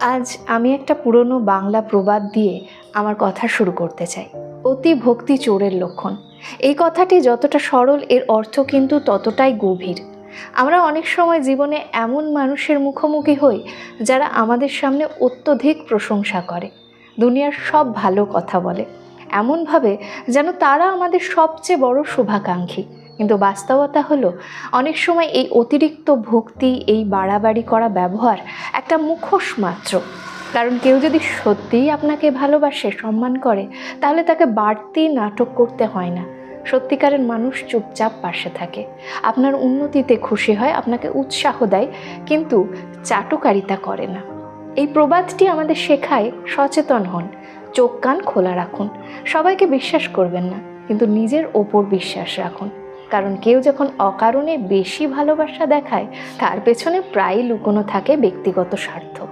আজ আমি একটা পুরনো বাংলা প্রবাদ দিয়ে আমার কথা শুরু করতে চাই। অতি ভক্তি চোরের লক্ষণ। এই কথাটি যতটা সরল, এর অর্থ কিন্তু ততটাই গভীর। আমরা অনেক সময় জীবনে এমন মানুষের মুখোমুখি হই, যারা আমাদের সামনে অত্যধিক প্রশংসা করে। দুনিয়ার সব ভালো কথা বলে। এমনভাবে যেন তারা আমাদের সবচেয়ে বড় শুভাকাঙ্ক্ষী। কিন্তু বাস্তবতা হলো, অনেক সময় এই অতিরিক্ত ভক্তি, এই বাড়াবাড়ি করা ব্যবহার একটা মুখোশ মাত্র। কারণ কেউ যদি সত্যিই আপনাকে ভালোবাসে, সম্মান করে, তাহলে তাকে বাড়তি নাটক করতে হয় না। সত্যিকারের মানুষ চুপচাপ পাশে থাকে। আপনার উন্নতিতে খুশি হয়, আপনাকে উৎসাহ দেয়, কিন্তু চাটুকারিতা করে না। এই প্রবাদটি আমাদের শেখায়, সচেতন হন চোখ কান খোলা রাখুন। সবাইকে বিশ্বাস করবেন না, কিন্তু নিজের ওপর বিশ্বাস রাখুন। কারণ কেউ যখন অকারণে বেশি ভালোবাসা দেখায়, তার পেছনে প্রায়ই লুকোনো থাকে ব্যক্তিগত স্বার্থ।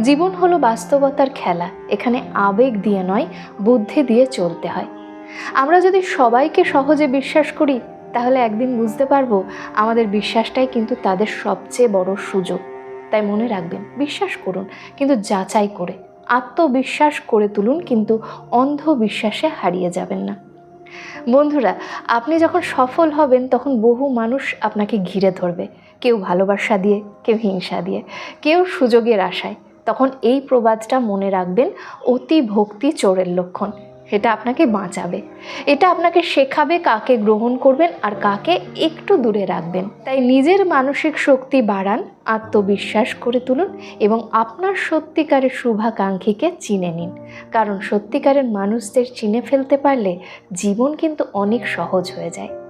জীবন হলো বাস্তবতার খেলা, এখানে আবেগ দিয়ে নয়, বুদ্ধি দিয়ে চলতে হয়। আমরা যদি সবাইকে সহজে বিশ্বাস করি, তাহলে একদিন বুঝতে পারব আমাদের বিশ্বাসটাই কিন্তু তাদের সবচেয়ে বড় সুযোগ। তাই মনে রাখবেন, বিশ্বাস করুন, কিন্তু যাচাই করে। আত্মবিশ্বাস করে তুলুন, কিন্তু অন্ধবিশ্বাসে হারিয়ে যাবেন না। বন্ধুরা, আপনি যখন সফল হবেন, তখন বহু মানুষ আপনাকে ঘিরে ধরবে। কেউ ভালোবাসা দিয়ে, কেউ হিংসা দিয়ে, কেউ সুযোগের আশায়। তখন এই প্রবাদটা মনে রাখবেন, অতি ভক্তি চোরের লক্ষণ। এটা আপনাকে বাঁচাবে। এটা আপনাকে শেখাবে কাকে গ্রহণ করবেন আর কাকে একটু দূরে রাখবেন। তাই নিজের মানসিক শক্তি বাড়ান, আত্মবিশ্বাস করে তুলুন এবং আপনার সত্যিকারের শুভাকাঙ্ক্ষীকে চিনে নিন। কারণ সত্যিকারের মানুষদের চিনে ফেলতে পারলে জীবন কিন্তু অনেক সহজ হয়ে যায়।